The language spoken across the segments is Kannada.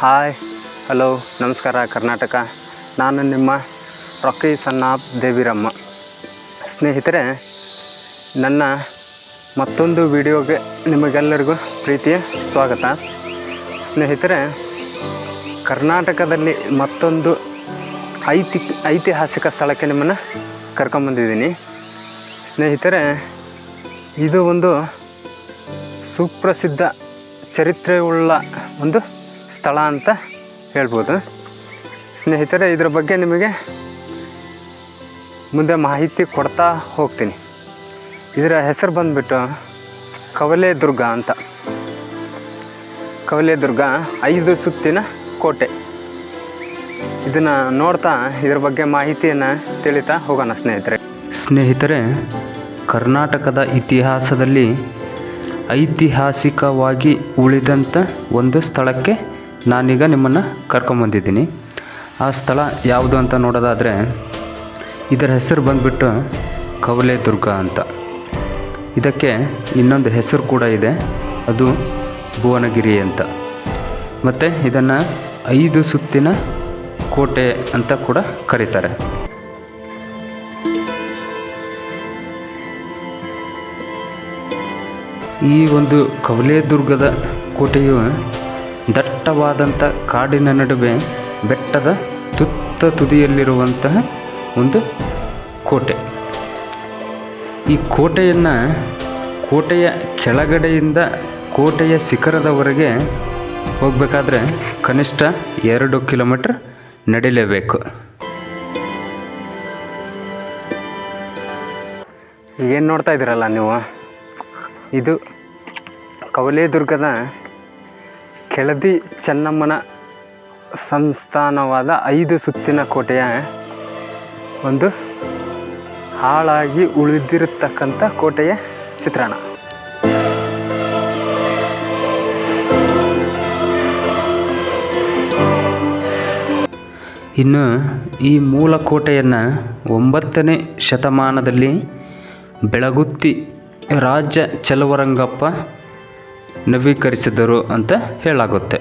ಹಾಯ್, ಹಲೋ, ನಮಸ್ಕಾರ, ಕರ್ನಾಟಕ. ನಾನು ನಿಮ್ಮ ರೊಕ್ಕಿ ಸನ್ನಾಪ್ ದೇವಿರಮ್ಮ. ಸ್ನೇಹಿತರೆ, ನನ್ನ ಮತ್ತೊಂದು ವಿಡಿಯೋಗೆ ನಿಮಗೆಲ್ಲರಿಗೂ ಪ್ರೀತಿಯ ಸ್ವಾಗತ. ಸ್ನೇಹಿತರೆ, ಕರ್ನಾಟಕದಲ್ಲಿ ಮತ್ತೊಂದು ಐತಿ, ಐತಿಹಾಸಿಕ ಸ್ಥಳಕ್ಕೆ ನಿಮ್ಮನ್ನು ಕರ್ಕೊಂಬಂದಿದ್ದೀನಿ. ಸ್ನೇಹಿತರೆ, ಇದು ಒಂದು ಸುಪ್ರಸಿದ್ಧ ಚರಿತ್ರೆಯುಳ್ಳ ಒಂದು ಸ್ಥಳ ಅಂತ ಹೇಳ್ಬೋದು. ಸ್ನೇಹಿತರೆ, ಇದರ ಬಗ್ಗೆ ನಿಮಗೆ ಮುಂದೆ ಮಾಹಿತಿ ಕೊಡ್ತಾ ಹೋಗ್ತೀನಿ. ಇದರ ಹೆಸರು ಬಂದುಬಿಟ್ಟು ಕವಲೆ ದುರ್ಗ ಅಂತ. ಕವಲೆ ದುರ್ಗ ಐದು ಸುತ್ತಿನ ಕೋಟೆ. ಇದನ್ನು ನೋಡ್ತಾ ಇದ್ರ ಬಗ್ಗೆ ಮಾಹಿತಿಯನ್ನು ತಿಳಿತಾ ಹೋಗೋಣ ಸ್ನೇಹಿತರೆ. ಸ್ನೇಹಿತರೆ, ಕರ್ನಾಟಕದ ಇತಿಹಾಸದಲ್ಲಿ ಐತಿಹಾಸಿಕವಾಗಿ ಉಳಿದಂಥ ಒಂದು ಸ್ಥಳಕ್ಕೆ ನಾನೀಗ ನಿಮ್ಮನ್ನು ಕರ್ಕೊಂಬಂದಿದ್ದೀನಿ. ಆ ಸ್ಥಳ ಯಾವುದು ಅಂತ ನೋಡೋದಾದರೆ ಇದರ ಹೆಸರು ಬಂದುಬಿಟ್ಟು ಕವಲೆ ದುರ್ಗ ಅಂತ. ಇದಕ್ಕೆ ಇನ್ನೊಂದು ಹೆಸರು ಕೂಡ ಇದೆ, ಅದು ಭುವನಗಿರಿ ಅಂತ. ಮತ್ತು ಇದನ್ನು ಐದು ಸುತ್ತಿನ ಕೋಟೆ ಅಂತ ಕೂಡ ಕರೀತಾರೆ. ಈ ಒಂದು ಕವಲೆ ದುರ್ಗದ ಕೋಟೆಯು ದಟ್ಟವಾದಂಥ ಕಾಡಿನ ನಡುವೆ ಬೆಟ್ಟದ ತುತ್ತ ತುದಿಯಲ್ಲಿರುವಂತಹ ಒಂದು ಕೋಟೆ. ಈ ಕೋಟೆಯನ್ನು ಕೋಟೆಯ ಕೆಳಗಡೆಯಿಂದ ಕೋಟೆಯ ಶಿಖರದವರೆಗೆ ಹೋಗಬೇಕಾದ್ರೆ ಕನಿಷ್ಠ ಎರಡು ಕಿಲೋಮೀಟ್ರ್ ನಡಿಲೇಬೇಕು. ಏನು ನೋಡ್ತಾ ಇದ್ದೀರಲ್ಲ ನೀವು? ಇದು ಕವಲೇದುರ್ಗದ ಕೆಳದಿ ಚೆನ್ನಮ್ಮನ ಸಂಸ್ಥಾನವಾದ ಐದು ಸುತ್ತಿನ ಕೋಟೆಯ ಒಂದು ಹಾಳಾಗಿ ಉಳಿದಿರತಕ್ಕಂಥ ಕೋಟೆಯ ಚಿತ್ರಣ. ಇನ್ನು ಈ ಮೂಲ ಕೋಟೆಯನ್ನು ಒಂಬತ್ತನೇ ಶತಮಾನದಲ್ಲಿ ಬೆಳಗುತ್ತಿ ರಾಜ ಚಲುವರಂಗಪ್ಪ ನವೀಕರಿಸಿದರು ಅಂತ ಹೇಳಾಗುತ್ತೆ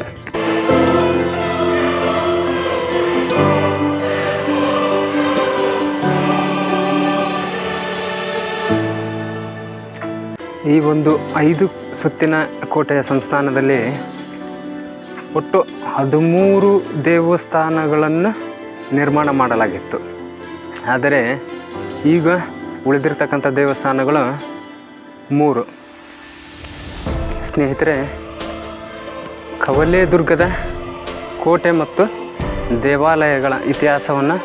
ಈ ಒಂದು ಐದು ಸುತ್ತಿನ ಕೋಟೆಯ ಸಂಸ್ಥಾನದಲ್ಲಿ ಒಟ್ಟು ಹದಿಮೂರು ದೇವಸ್ಥಾನಗಳನ್ನು ನಿರ್ಮಾಣ ಮಾಡಲಾಗಿತ್ತು. ಆದರೆ ಈಗ ಉಳಿದಿರ್ತಕ್ಕಂಥ ದೇವಸ್ಥಾನಗಳು ಮೂರು. ಸ್ನೇಹಿತರೆ ಕವಲೆ ದುರ್ಗದ ಕೋಟೆ ಮತ್ತು ದೇವಾಲಯಗಳ ಇತಿಹಾಸವನ್ನು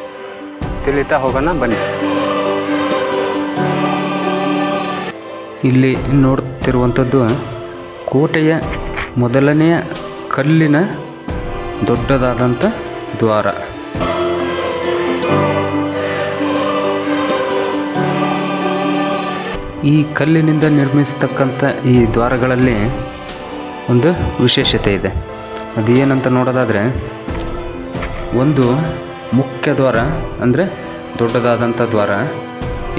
ತಿಳಿತಾ ಹೋಗೋಣ, ಬನ್ನಿ. ಇಲ್ಲಿ ನೋಡ್ತಿರುವಂಥದ್ದು ಕೋಟೆಯ ಮೊದಲನೆಯ ಕಲ್ಲಿನ ದೊಡ್ಡದಾದಂಥ ದ್ವಾರ. ಈ ಕಲ್ಲಿನಿಂದ ನಿರ್ಮಿಸತಕ್ಕಂಥ ಈ ದ್ವಾರಗಳಲ್ಲಿ ಒಂದು ವಿಶೇಷತೆ ಇದೆ. ಅದು ಏನಂತ ನೋಡೋದಾದರೆ, ಒಂದು ಮುಖ್ಯ ದ್ವಾರ ಅಂದರೆ ದೊಡ್ಡದಾದಂಥ ದ್ವಾರ,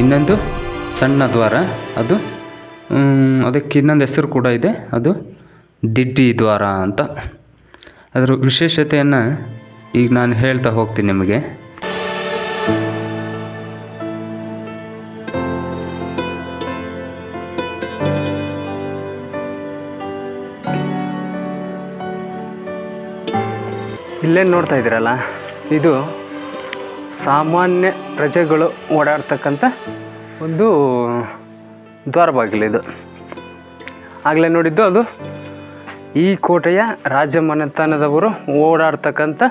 ಇನ್ನೊಂದು ಸಣ್ಣ ದ್ವಾರ, ಅದು ಅದಕ್ಕೆ ಇನ್ನೊಂದು ಹೆಸರು ಕೂಡ ಇದೆ, ಅದು ದಿಡ್ಡಿ ದ್ವಾರ ಅಂತ. ಅದರ ವಿಶೇಷತೆಯನ್ನು ಈಗ ನಾನು ಹೇಳ್ತಾ ಹೋಗ್ತೀನಿ ನಿಮಗೆ. ಇಲ್ಲೇನು ನೋಡ್ತಾ ಇದ್ದೀರಲ್ಲ? ಇದು ಸಾಮಾನ್ಯ ಪ್ರಜೆಗಳು ಓಡಾಡ್ತಕ್ಕಂಥ ಒಂದು ದ್ವಾರ ಇದು. ಆಗಲೇ ನೋಡಿದ್ದು ಅದು ಈ ಕೋಟೆಯ ರಾಜಮನೆತನದವರು ಓಡಾಡ್ತಕ್ಕಂಥ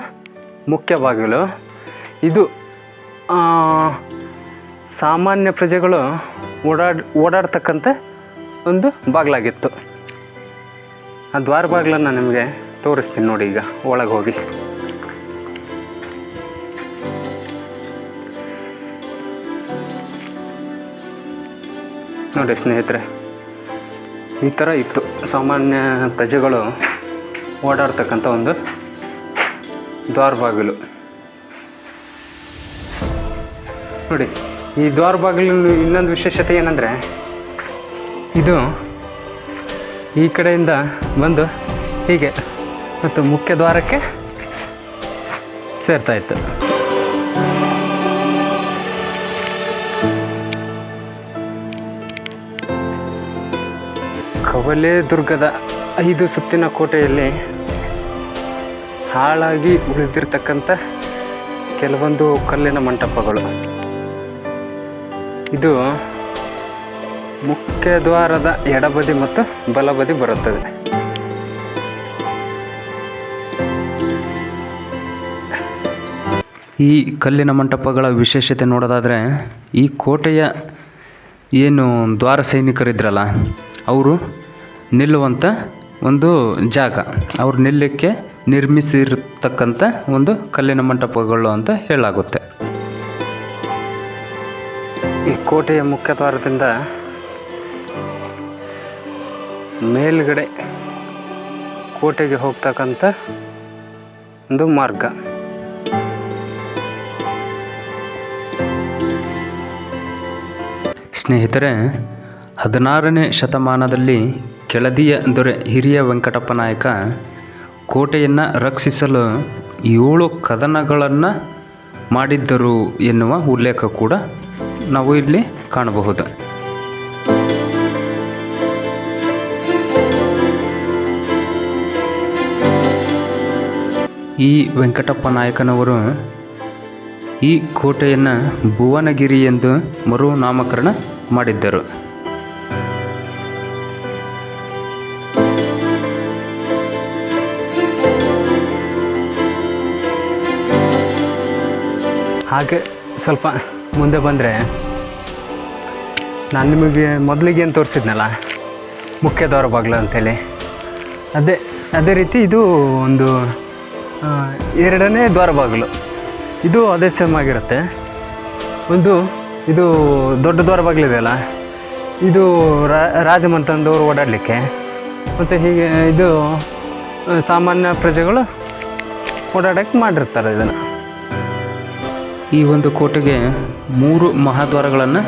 ಮುಖ್ಯ ಬಾಗಿಲು. ಇದು ಸಾಮಾನ್ಯ ಪ್ರಜೆಗಳು ಓಡಾಡ್ ಓಡಾಡ್ತಕ್ಕಂಥ ಒಂದು ಬಾಗಿಲಾಗಿತ್ತು. ಆ ದ್ವಾರ ಬಾಗಿಲನ್ನು ನಿಮಗೆ ತೋರಿಸ್ತೀನಿ ನೋಡಿ ಈಗ, ಒಳಗೆ ಹೋಗಿ. ನೋಡಿ ಸ್ನೇಹಿತರೆ, ಈ ಥರ ಇತ್ತು. ಸಾಮಾನ್ಯ ಪ್ರಜೆಗಳು ಓಡಾಡ್ತಕ್ಕಂಥ ಒಂದು ದ್ವಾರ ಬಾಗಿಲು ನೋಡಿ, ಈ ದ್ವಾರ ಬಾಗಿಲಿನ ಇನ್ನೊಂದು ವಿಶೇಷತೆ ಏನಂದರೆ, ಇದು ಈ ಕಡೆಯಿಂದ ಬಂದು ಹೀಗೆ ಮತ್ತು ಮುಖ್ಯ ದ್ವಾರಕ್ಕೆ ಸೇರ್ತಾ ಇತ್ತು. ಕವಲೆ ದುರ್ಗದ ಐದು ಸುತ್ತಿನ ಕೋಟೆಯಲ್ಲಿ ಹಾಳಾಗಿ ಉಳಿದಿರ್ತಕ್ಕಂಥ ಕೆಲವೊಂದು ಕಲ್ಲಿನ ಮಂಟಪಗಳು. ಇದು ಮುಖ್ಯ ದ್ವಾರದ ಎಡಬದಿ ಮತ್ತು ಬಲಬದಿ ಬರುತ್ತದೆ. ಈ ಕಲ್ಲಿನ ಮಂಟಪಗಳ ವಿಶೇಷತೆ ನೋಡೋದಾದರೆ ಈ ಕೋಟೆಯ ಏನು ದ್ವಾರ ಸೈನಿಕರಿದ್ರಲ್ಲ, ಅವರು ನಿಲ್ಲುವಂಥ ಒಂದು ಜಾಗ. ಅವ್ರು ನಿಲ್ಲಕ್ಕೆ ನಿರ್ಮಿಸಿರ್ತಕ್ಕಂಥ ಒಂದು ಕಲ್ಲಿನ ಮಂಟಪಗಳು ಅಂತ ಹೇಳಲಾಗುತ್ತೆ. ಈ ಕೋಟೆಯ ಮುಖ್ಯ ದ್ವಾರದಿಂದ ಮೇಲ್ಗಡೆ ಕೋಟೆಗೆ ಹೋಗ್ತಕ್ಕಂಥ ಒಂದು ಮಾರ್ಗ. ಸ್ನೇಹಿತರೆ, ಹದಿನಾರನೇ ಶತಮಾನದಲ್ಲಿ ಕೆಳದಿಯ ದೊರೆ ಹಿರಿಯ ವೆಂಕಟಪ್ಪ ನಾಯಕ ಕೋಟೆಯನ್ನು ರಕ್ಷಿಸಲು ಏಳು ಕದನಗಳನ್ನು ಮಾಡಿದ್ದರು ಎನ್ನುವ ಉಲ್ಲೇಖ ಕೂಡ ನಾವು ಇಲ್ಲಿ ಕಾಣಬಹುದು. ಈ ವೆಂಕಟಪ್ಪ ನಾಯಕನವರು ಈ ಕೋಟೆಯನ್ನು ಭುವನಗಿರಿ ಎಂದು ಮರು ನಾಮಕರಣ ಮಾಡಿದ್ದರು. ಹಾಗೆ ಸ್ವಲ್ಪ ಮುಂದೆ ಬಂದರೆ ನಾನು ನಿಮಗೆ ಮೊದಲಿಗೆ ಏನು ತೋರಿಸಿದ್ನಲ್ಲ ಮುಖ್ಯ ದ್ವಾರ ಬಾಗಿಲು ಅಂತೇಳಿ. ಅದೇ ಅದೇ ರೀತಿ ಇದು ಒಂದು ಎರಡನೇ ದ್ವಾರ ಬಾಗಿಲು. ಇದು ಅದೇ ಸೇಮ್ ಆಗಿರುತ್ತೆ. ಒಂದು, ಇದು ದೊಡ್ಡ ದ್ವಾರ ಬಾಗಿಲಿದೆಯಲ್ಲ ಇದು ರಾಜಮಂತಂದವರು ಓಡಾಡಲಿಕ್ಕೆ. ಮತ್ತು ಹೀಗೆ, ಇದು ಸಾಮಾನ್ಯ ಪ್ರಜೆಗಳು ಓಡಾಡೋಕ್ಕೆ ಮಾಡಿರ್ತಾರೆ ಇದನ್ನು. ಈ ಒಂದು ಕೋಟೆಗೆ ಮೂರು ಮಹಾದ್ವಾರಗಳನ್ನು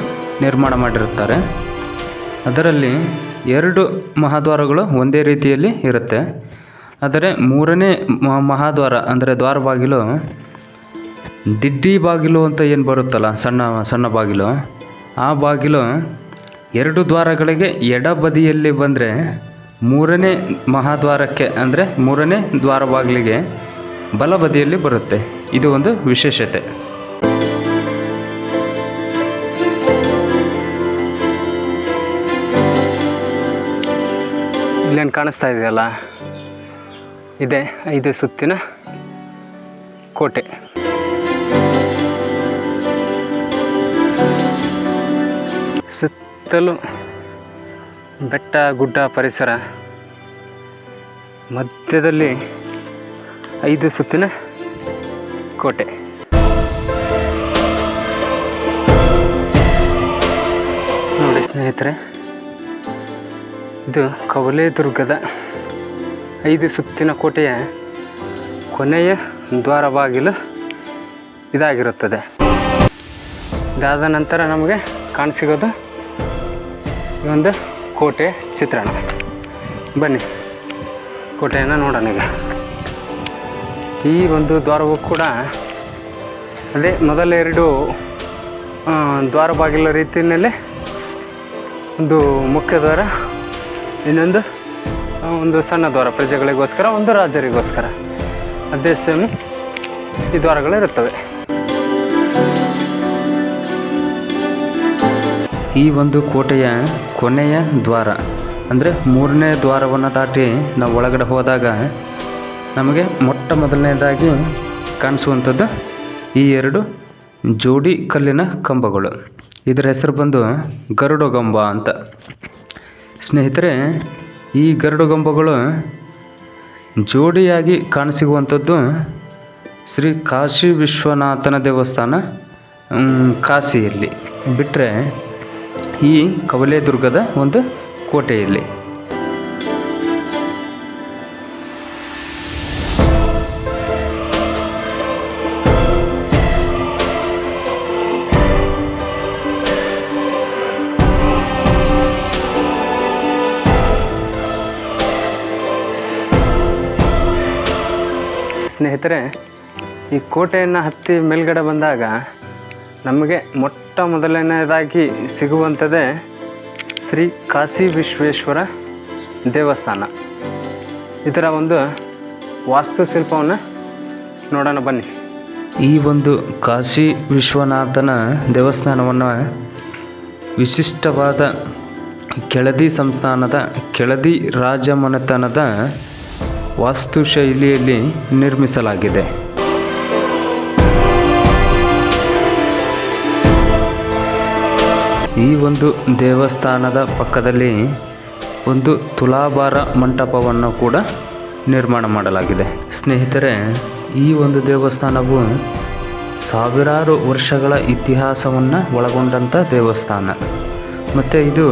ನಿರ್ಮಾಣ ಮಾಡಿರುತ್ತಾರೆ ಅದರಲ್ಲಿ ಎರಡು ಮಹಾದ್ವಾರಗಳು ಒಂದೇ ರೀತಿಯಲ್ಲಿ ಇರುತ್ತೆ. ಆದರೆ ಮೂರನೇ ಮಹಾದ್ವಾರ ಅಂದರೆ ದ್ವಾರ ಬಾಗಿಲು ದಿಡ್ಡಿ ಬಾಗಿಲು ಅಂತ ಏನು ಬರುತ್ತಲ್ಲ? ಸಣ್ಣ ಸಣ್ಣ ಬಾಗಿಲು. ಆ ಬಾಗಿಲು ಎರಡು ದ್ವಾರಗಳಿಗೆ ಎಡಬದಿಯಲ್ಲಿ ಬಂದರೆ ಮೂರನೇ ಮಹಾದ್ವಾರಕ್ಕೆ, ಅಂದರೆ ಮೂರನೇ ದ್ವಾರ ಬಾಗಿಲಿಗೆ ಬಲಬದಿಯಲ್ಲಿ ಬರುತ್ತೆ. ಇದು ಒಂದು ವಿಶೇಷತೆ. ಇಲ್ಲೇನು ಕಾಣಿಸ್ತಾ ಇದೆಯಲ್ಲ? ಇದೆ ಐದು ಸುತ್ತಿನ ಕೋಟೆ. ಸುತ್ತಲೂ ಬೆಟ್ಟ, ಗುಡ್ಡ, ಪರಿಸರ. ಮಧ್ಯದಲ್ಲಿ ಐದು ಸುತ್ತಿನ ಕೋಟೆ. ನೋಡಿ ಸ್ನೇಹಿತರೆ, ಇದು ಕವಲೆ ದುರ್ಗದ ಐದು ಸುತ್ತಿನ ಕೋಟೆಯ ಕೊನೆಯ ದ್ವಾರ ಬಾಗಿಲು ಇದಾಗಿರುತ್ತದೆ. ಇದಾದ ನಂತರ ನಮಗೆ ಕಾಣಸಿಗೋದು ಒಂದು ಕೋಟೆ ಚಿತ್ರಣ. ಬನ್ನಿ. ಕೋಟೆಯನ್ನು ನೋಡೋಣ ಈಗ. ಈ ಒಂದು ದ್ವಾರವು ಕೂಡ ಅದೇ ಮೊದಲ ಎರಡು ಆ, ದ್ವಾರ ಬಾಗಿಲ ರೀತಿಯಲ್ಲಿ ಒಂದು ಮುಖ್ಯ ದ್ವಾರ ಇನ್ನೊಂದು ಒಂದು ಸಣ್ಣ ದ್ವಾರ ಪ್ರಜೆಗಳಿಗೋಸ್ಕರ ಒಂದು ರಾಜರಿಗೋಸ್ಕರ. ಅದೇ ಸೇಮ್ ಈ ದ್ವಾರಗಳಿರುತ್ತವೆ ಈ ಒಂದು ಕೋಟೆಯ ಕೊನೆಯ ದ್ವಾರ, ಅಂದರೆ ಮೂರನೇ ದ್ವಾರವನ್ನು ದಾಟಿ ನಾವು ಒಳಗಡೆ ಹೋದಾಗ ನಮಗೆ ಮೊಟ್ಟ ಮೊದಲನೇದಾಗಿ ಕಾಣಿಸುವಂಥದ್ದು ಈ ಎರಡು ಜೋಡಿ ಕಲ್ಲಿನ ಕಂಬಗಳು. ಇದರ ಹೆಸರು ಬಂದು ಗರುಡಗಂಬ ಅಂತ. ಸ್ನೇಹಿತರೆ, ಈ ಗರುಡಗಂಬಗಳು ಜೋಡಿಯಾಗಿ ಕಾಣಸಿಗುವಂಥದ್ದು ಶ್ರೀ ಕಾಶಿ ವಿಶ್ವನಾಥನ ದೇವಸ್ಥಾನ ಕಾಶಿಯಲ್ಲಿ. ಬಿಟ್ಟರೆ ಈ ಕವಲೇದುರ್ಗದ ಒಂದು ಕೋಟೆಯಲ್ಲಿ. ಸ್ನೇಹಿತರೆ ಈ ಕೋಟೆಯನ್ನು ಹತ್ತಿ ಮೇಲ್ಗಡೆ ಬಂದಾಗ ನಮಗೆ ಮೊಟ್ಟ ಮೊದಲನೆಯದಾಗಿ ಸಿಗುವಂಥದ್ದೇ ಶ್ರೀ ಕಾಶಿ ವಿಶ್ವೇಶ್ವರ ದೇವಸ್ಥಾನ. ಇದರ ಒಂದು ವಾಸ್ತುಶಿಲ್ಪವನ್ನು ನೋಡೋಣ ಬನ್ನಿ. ಈ ಒಂದು ಕಾಶಿ ವಿಶ್ವನಾಥನ ದೇವಸ್ಥಾನವನ್ನು ವಿಶಿಷ್ಟವಾದ ಕೆಳದಿ ಸಂಸ್ಥಾನದ, ಕೆಳದಿ ರಾಜಮನೆತನದ ವಾಸ್ತುಶೈಲಿಯಲ್ಲಿ ನಿರ್ಮಿಸಲಾಗಿದೆ. ಈ ಒಂದು ದೇವಸ್ಥಾನದ ಪಕ್ಕದಲ್ಲಿ ಒಂದು ತುಲಾಭಾರ ಮಂಟಪವನ್ನು ಕೂಡ ನಿರ್ಮಾಣ ಮಾಡಲಾಗಿದೆ. ಸ್ನೇಹಿತರೆ, ಈ ಒಂದು ದೇವಸ್ಥಾನವು ಸಾವಿರಾರು ವರ್ಷಗಳ ಇತಿಹಾಸವನ್ನು ಒಳಗೊಂಡಂಥ ದೇವಸ್ಥಾನ. ಮತ್ತು ಇದು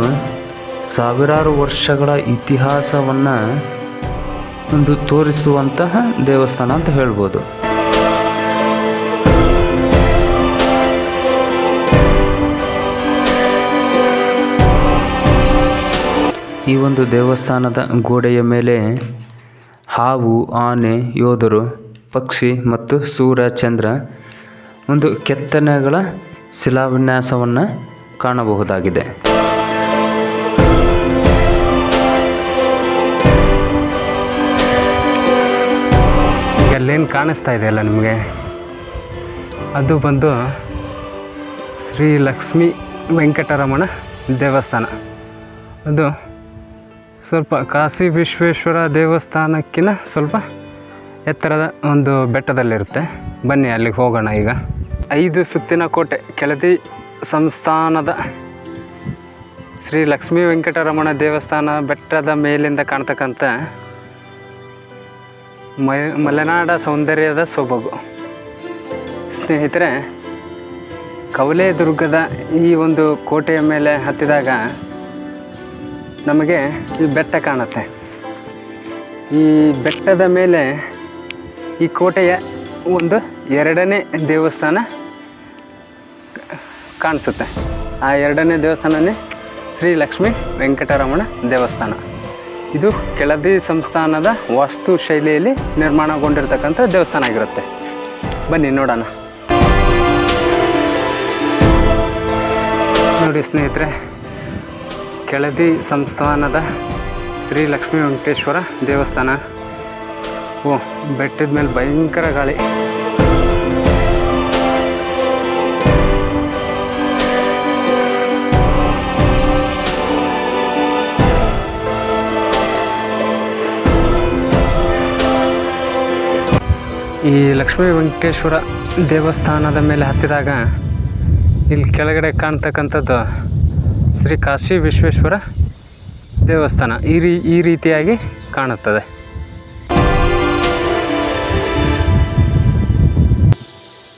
ಸಾವಿರಾರು ವರ್ಷಗಳ ಇತಿಹಾಸವನ್ನು ಒಂದು ತೋರಿಸುವಂತಹ ದೇವಸ್ಥಾನ ಅಂತ ಹೇಳ್ಬೋದು. ಈ ಒಂದು ದೇವಸ್ಥಾನದ ಗೋಡೆಯ ಮೇಲೆ ಹಾವು, ಆನೆ, ಯೋಧರು, ಪಕ್ಷಿ ಮತ್ತು ಸೂರ್ಯ, ಚಂದ್ರ ಒಂದು ಕೆತ್ತನೆಗಳ ಶಿಲಾವಿನ್ಯಾಸವನ್ನು ಕಾಣಬಹುದಾಗಿದೆ. ಅಲ್ಲೇನು ಕಾಣಿಸ್ತಾ ಇದೆ ಅಲ್ಲ ನಿಮಗೆ? ಅದು ಬಂದು ಶ್ರೀ ಲಕ್ಷ್ಮೀ ವೆಂಕಟರಮಣ ದೇವಸ್ಥಾನ. ಅದು ಸ್ವಲ್ಪ ಕಾಶಿ ವಿಶ್ವೇಶ್ವರ ದೇವಸ್ಥಾನಕ್ಕಿಂತ ಸ್ವಲ್ಪ ಎತ್ತರದ ಒಂದು ಬೆಟ್ಟದಲ್ಲಿರುತ್ತೆ. ಬನ್ನಿ ಅಲ್ಲಿಗೆ ಹೋಗೋಣ ಈಗ. ಐದು ಸುತ್ತಿನ ಕೋಟೆ, ಕೆಳದಿ ಸಂಸ್ಥಾನದ ಶ್ರೀ ಲಕ್ಷ್ಮೀ ವೆಂಕಟರಮಣ ದೇವಸ್ಥಾನ ಬೆಟ್ಟದ ಮೇಲಿಂದ ಕಾಣ್ತಕ್ಕಂಥ ಮೈ, ಮಲೆನಾಡ ಸೌಂದರ್ಯದ ಸೊಬಗು. ಸ್ನೇಹಿತರೆ ಕವಲೆ ದುರ್ಗದ ಈ ಒಂದು ಕೋಟೆಯ ಮೇಲೆ ಹತ್ತಿದಾಗ ನಮಗೆ ಈ ಬೆಟ್ಟ ಕಾಣುತ್ತೆ. ಈ ಬೆಟ್ಟದ ಮೇಲೆ ಈ ಕೋಟೆಯ ಒಂದು ಎರಡನೇ ದೇವಸ್ಥಾನ ಕಾಣಿಸುತ್ತೆ. ಆ ಎರಡನೇ ದೇವಸ್ಥಾನನೇ ಶ್ರೀ ಲಕ್ಷ್ಮೀ ವೆಂಕಟರಮಣ ದೇವಸ್ಥಾನ. ಇದು ಕೆಳದಿ ಸಂಸ್ಥಾನದ ವಾಸ್ತು ಶೈಲಿಯಲ್ಲಿ ನಿರ್ಮಾಣಗೊಂಡಿರ್ತಕ್ಕಂಥ ದೇವಸ್ಥಾನ ಆಗಿರುತ್ತೆ. ಬನ್ನಿ ನೋಡೋಣ. ನೋಡಿ ಸ್ನೇಹಿತರೆ ಕೆಳದಿ ಸಂಸ್ಥಾನದ ಶ್ರೀ ಲಕ್ಷ್ಮೀ ವೆಂಕಟೇಶ್ವರ ದೇವಸ್ಥಾನ. ಓ, ಬೆಟ್ಟದ ಮೇಲೆ ಭಯಂಕರ ಗಾಳಿ. ಈ ಲಕ್ಷ್ಮೀ ವೆಂಕಟೇಶ್ವರ ದೇವಸ್ಥಾನದ ಮೇಲೆ ಹತ್ತಿದಾಗ ಇಲ್ಲಿ ಕೆಳಗಡೆ ಕಾಣ್ತಕ್ಕಂಥದ್ದು ಶ್ರೀ ಕಾಶಿ ವಿಶ್ವೇಶ್ವರ ದೇವಸ್ಥಾನ ಈ ರೀ ಈ ರೀತಿಯಾಗಿ ಕಾಣುತ್ತದೆ.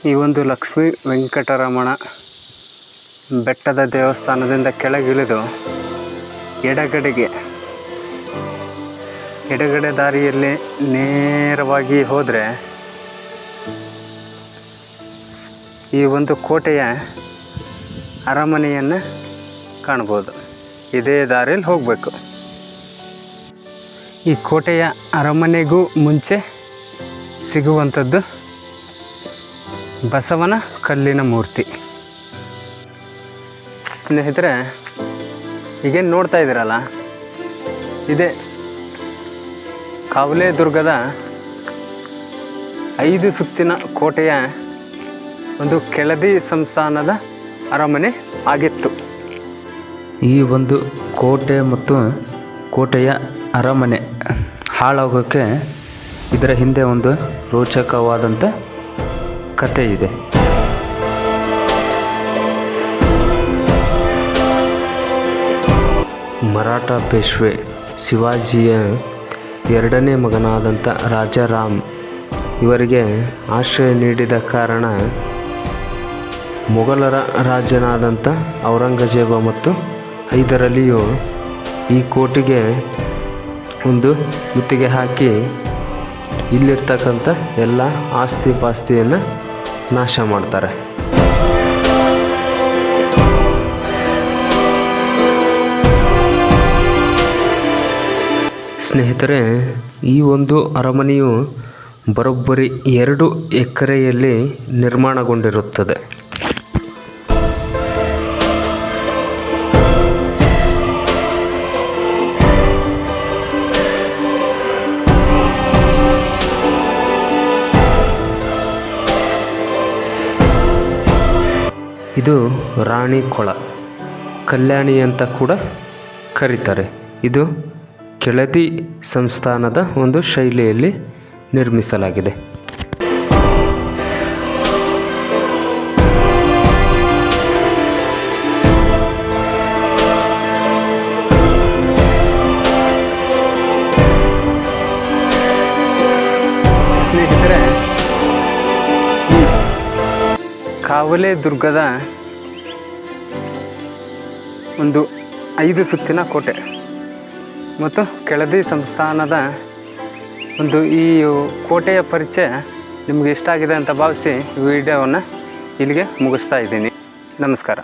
ಈ ಒಂದು ಲಕ್ಷ್ಮೀ ವೆಂಕಟರಮಣ ಬೆಟ್ಟದ ದೇವಸ್ಥಾನದಿಂದ ಕೆಳಗಿಳಿದು ಎಡಗಡೆಗೆ, ಎಡಗಡೆ ದಾರಿಯಲ್ಲಿ ನೇರವಾಗಿ ಹೋದರೆ ಈ ಒಂದು ಕೋಟೆಯ ಅರಮನೆಯನ್ನು ಕಾಣ್ಬೋದು. ಇದೇ ದಾರಿಯಲ್ಲಿ ಹೋಗಬೇಕು. ಈ ಕೋಟೆಯ ಅರಮನೆಗೂ ಮುಂಚೆ ಸಿಗುವಂಥದ್ದು ಬಸವನ ಕಲ್ಲಿನ ಮೂರ್ತಿ. ಸ್ನೇಹಿತರೆ, ಈಗೇನು ನೋಡ್ತಾ ಇದ್ದೀರಲ್ಲ? ಇದೇ ಕಾವಲೆ ದುರ್ಗದ ಐದು ಸುತ್ತಿನ ಕೋಟೆಯ ಒಂದು ಕೆಳದಿ ಸಂಸ್ಥಾನದ ಅರಮನೆ ಆಗಿತ್ತು. ಈ ಒಂದು ಕೋಟೆ ಮತ್ತು ಕೋಟೆಯ ಅರಮನೆ ಹಾಳಾಗೋಕ್ಕೆ ಇದರ ಹಿಂದೆ ಒಂದು ರೋಚಕವಾದಂಥ ಕತೆ ಇದೆ. ಮರಾಠ ಪೇಶ್ವೆ ಶಿವಾಜಿಯ ಎರಡನೇ ಮಗನಾದಂಥ ರಾಜಾರಾಮ್ ಇವರಿಗೆ ಆಶ್ರಯ ನೀಡಿದ ಕಾರಣ ಮೊಘಲರ ರಾಜನಾದಂಥ ಔರಂಗಜೇಬ ಮತ್ತು ಹೈದರಲಿಯು ಈ ಕೋಟೆಗೆ ಒಂದು ಮುತ್ತಿಗೆ ಹಾಕಿ ಇಲ್ಲಿರ್ತಕ್ಕಂಥ ಎಲ್ಲ ಆಸ್ತಿ ಪಾಸ್ತಿಯನ್ನು ನಾಶ ಮಾಡ್ತಾರೆ. ಸ್ನೇಹಿತರೆ, ಈ ಒಂದು ಅರಮನೆಯು ಬರೋಬ್ಬರಿ ಎರಡು ಎಕರೆಯಲ್ಲಿ ನಿರ್ಮಾಣಗೊಂಡಿರುತ್ತದೆ. ಇದು ರಾಣಿ ಕೊಳ. ಕಲ್ಯಾಣಿ ಅಂತ ಕೂಡ ಕರೀತಾರೆ. ಇದು ಕೆಳದಿ ಸಂಸ್ಥಾನದ ಒಂದು ಶೈಲಿಯಲ್ಲಿ ನಿರ್ಮಿಸಲಾಗಿದೆ. ಕಾವಲೆ ದುರ್ಗದ ಒಂದು ಐದು ಸುತ್ತಿನ ಕೋಟೆ. ಮತ್ತು ಕೆಳದಿ ಸಂಸ್ಥಾನದ ಒಂದು ಈ ಕೋಟೆಯ ಪರಿಚಯ ನಿಮಗೆ ಇಷ್ಟ ಆಗಿದೆ ಅಂತ ಭಾವಿಸಿ ವಿಡಿಯೋವನ್ನು ಇಲ್ಲಿಗೆ ಮುಗಿಸ್ತಾ ಇದ್ದೀನಿ. ನಮಸ್ಕಾರ.